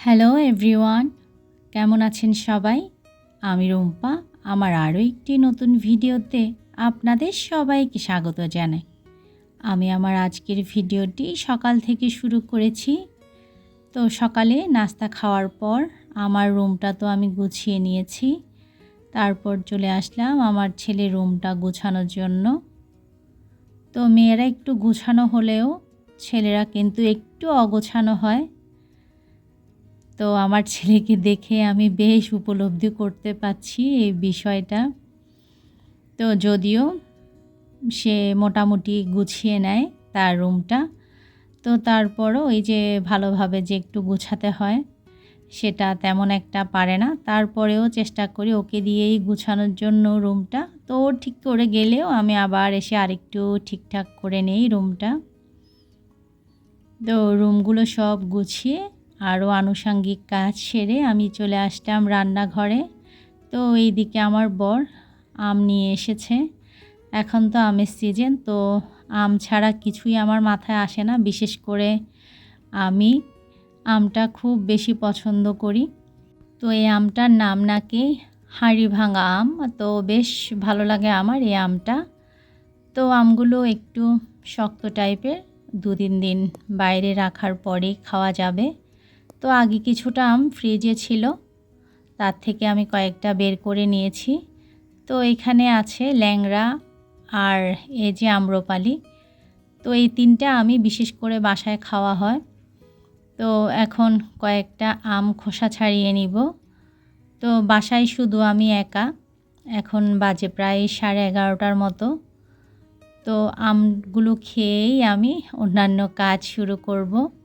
Hello everyone কেমন আছেন সবাই? আমি রুম্পা, আমার আরও একটি নতুন ভিডিওতে আপনাদের সবাইকে স্বাগত জানাই। আমি আমার আজকের ভিডিওটি সকাল থেকে শুরু করেছি। তো সকালে নাস্তা খাওয়ার পর আমার রুমটা তো আমি গুছিয়ে নিয়েছি। তারপর চলে আসলাম আমার ছেলে রুমটা গোছানোর জন্য। তো মেয়েরা একটু গোছানো হলেও ছেলেরা কিন্তু একটু অগোছানো হয়। তো আমার ছেলেকে দেখে আমি বেশ উপলব্ধি করতে পারছি এই বিষয়টা। তো যদিও সে মোটামুটি গুছিয়ে নেয় তার রুমটা, তো তারপরও ওই যে ভালোভাবে যে একটু গুছাতে হয় সেটা তেমন একটা পারে না। তারপরেও চেষ্টা করি ওকে দিয়েই গুছানোর জন্য রুমটা। তো ও ঠিক করে গেলেও আমি আবার এসে আরেকটু ঠিকঠাক করে নেই রুমটা। তো রুমগুলো সব গুছিয়ে আরও আনুষাঙ্গিক কাজ সেরে আমি চলে আসলাম রান্নাঘরে। তো এইদিকে আমার বর আম নিয়ে এসেছে। এখন তো আমের সিজন, তো আম ছাড়া কিছুই আমার মাথায় আসে না, বিশেষ করে আমি আমটা খুব বেশি পছন্দ করি। তো এই আমটার নাম নাকি হাঁড়ি ভাঙা আম, তো বেশ ভালো লাগে আমার এই আমটা। তো আমগুলো একটু শক্ত টাইপের দু তিন দিন বাইরে রাখার পরে খাওয়া যাবে। তো আগে কিছুটা আম ফ্রিজে ছিল। তার থেকে আমি কয়েকটা বের করে নিয়েছি। তো এখানে আছে ল্যাংড়া আর এই যে আম্রপালি। তো এই তিনটা আমি বিশেষ করে বাসায় খাওয়া হয়। তো এখন কয়েকটা আম খোসা ছাড়িয়ে নিব। তো বাসায় শুধু আমি একা। এখন বাজে প্রায় সাড়ে এগারোটার মতো। তো আমগুলো খেয়েই আমি অন্যান্য কাজ শুরু করব।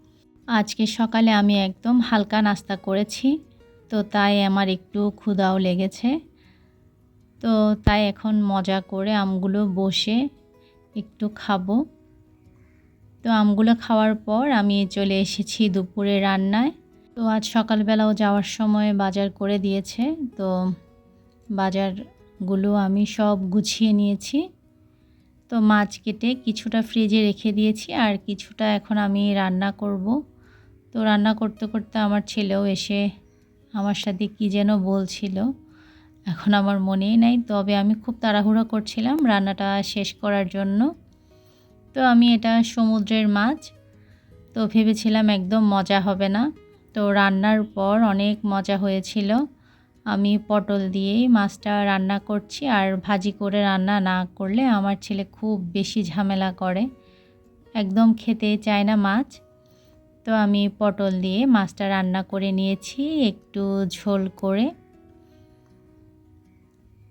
আজকে সকালে আমি একদম হালকা নাস্তা করেছি, তো তাই আমার একটু ক্ষুধাও লেগেছে। তো তাই এখন মজা করে আমগুলো বসে একটু খাব। তো আমগুলো খাওয়ার পর আমি চলে এসেছি দুপুরে রান্নায়। তো আজ সকালবেলাও যাওয়ার সময় বাজার করে দিয়েছে, তো বাজারগুলো আমি সব গুছিয়ে নিয়েছি। তো মাছ কেটে কিছুটা ফ্রিজে রেখে দিয়েছি, আর কিছুটা এখন আমি রান্না করব। তো রান্না করতে করতে আমার ছেলেও এসে আমার সাথে কী যেন বলছিল। এখন আমার মনেই নাই, তবে আমি খুব তাড়াহুড়ো করছিলাম রান্নাটা শেষ করার জন্য। তো আমি এটা সমুদ্রের মাছ, তো ভেবেছিলাম একদম মজা হবে না। তো রান্নার পর অনেক মজা হয়েছিল। আমি পটল দিয়েই মাছটা রান্না করছি, আর ভাজি করে রান্না না করলে আমার ছেলে খুব বেশি ঝামেলা করে। একদম খেতে চায় না মাছ। তো আমি পটল দিয়ে মাছটা রান্না করে নিয়েছি, একটু ঝোল করে।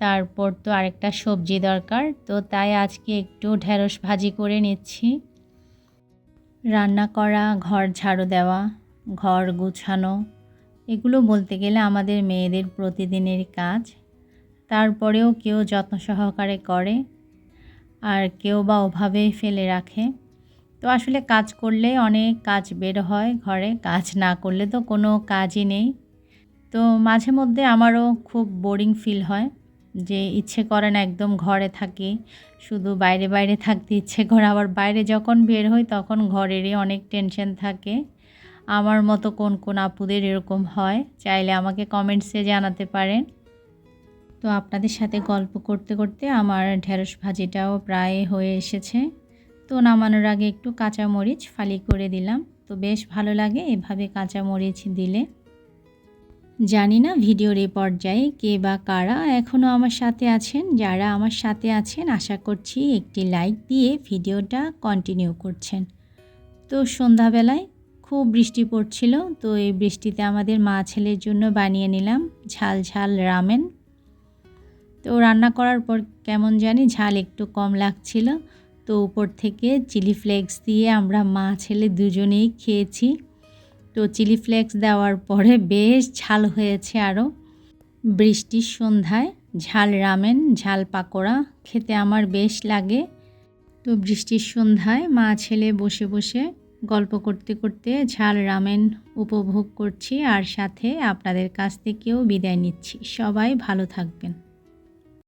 তারপর তো আরেকটা সবজি দরকার, তো তাই আজকে একটু ঢেঁড়স ভাজি করে নিচ্ছি। রান্না করা, ঘর ঝাড়ু দেওয়া, ঘর গুছানো, এগুলো বলতে গেলে আমাদের মেয়েদের প্রতিদিনের কাজ। তারপরেও কেউ যত্ন সহকারে করে, আর কেউ বা ওভাবেই ফেলে রাখে। তো আসলে কাজ করলে অনেক কাজ বের হয় ঘরে, কাজ না করলে তো কোনো কাজই নেই। তো মাঝে মধ্যে আমারও খুব বোরিং ফিল হয় যে ইচ্ছে করে না একদম ঘরে থাকি, শুধু বাইরে বাইরে থাকতে ইচ্ছে করে। আবার বাইরে যখন বের হই তখন ঘরেরই অনেক টেনশন থাকে। আমার মতো কোন কোন আপুদের এরকম হয়? চাইলে আমাকে কমেন্টসে জানাতে পারেন। তো আপনাদের সাথে গল্প করতে করতে আমার ঢেঁড়স ভাজিটাও প্রায় হয়ে এসেছে। তো নামানোর আগে একটু কাঁচা মরিচ ফালি করে দিলাম। তো বেশ ভালো লাগে এভাবে কাঁচা মরিচ দিলে। জানি না ভিডিওর এই পর্যায়ে কে বা কারা এখনও আমার সাথে আছেন। যারা আমার সাথে আছেন, আশা করছি একটি লাইক দিয়ে ভিডিওটা কন্টিনিউ করছেন। তো সন্ধ্যাবেলায় খুব বৃষ্টি পড়ছিল, তো এই বৃষ্টিতে আমাদের মা ছেলের জন্য বানিয়ে নিলাম ঝাল ঝাল রামেন। তো রান্না করার পর কেমন জানি ঝাল একটু কম লাগছিল তো উপর থেকে চিলি ফ্লেক্স দিয়ে আমরা মা ছেলে দুজনেই খেয়েছি। তো চিলি ফ্লেক্স দেওয়ার পরে বেশ ঝাল হয়েছে আরও বৃষ্টির সন্ধ্যায় ঝাল রামেন, ঝাল পাকোড়া খেতে আমার বেশ লাগে। তো বৃষ্টির সন্ধ্যায় মা ছেলে বসে বসে গল্প করতে করতে ঝাল রামেন উপভোগ করছি আর সাথে আপনাদের কাছ থেকেও বিদায় নিচ্ছি। সবাই ভালো থাকবেন।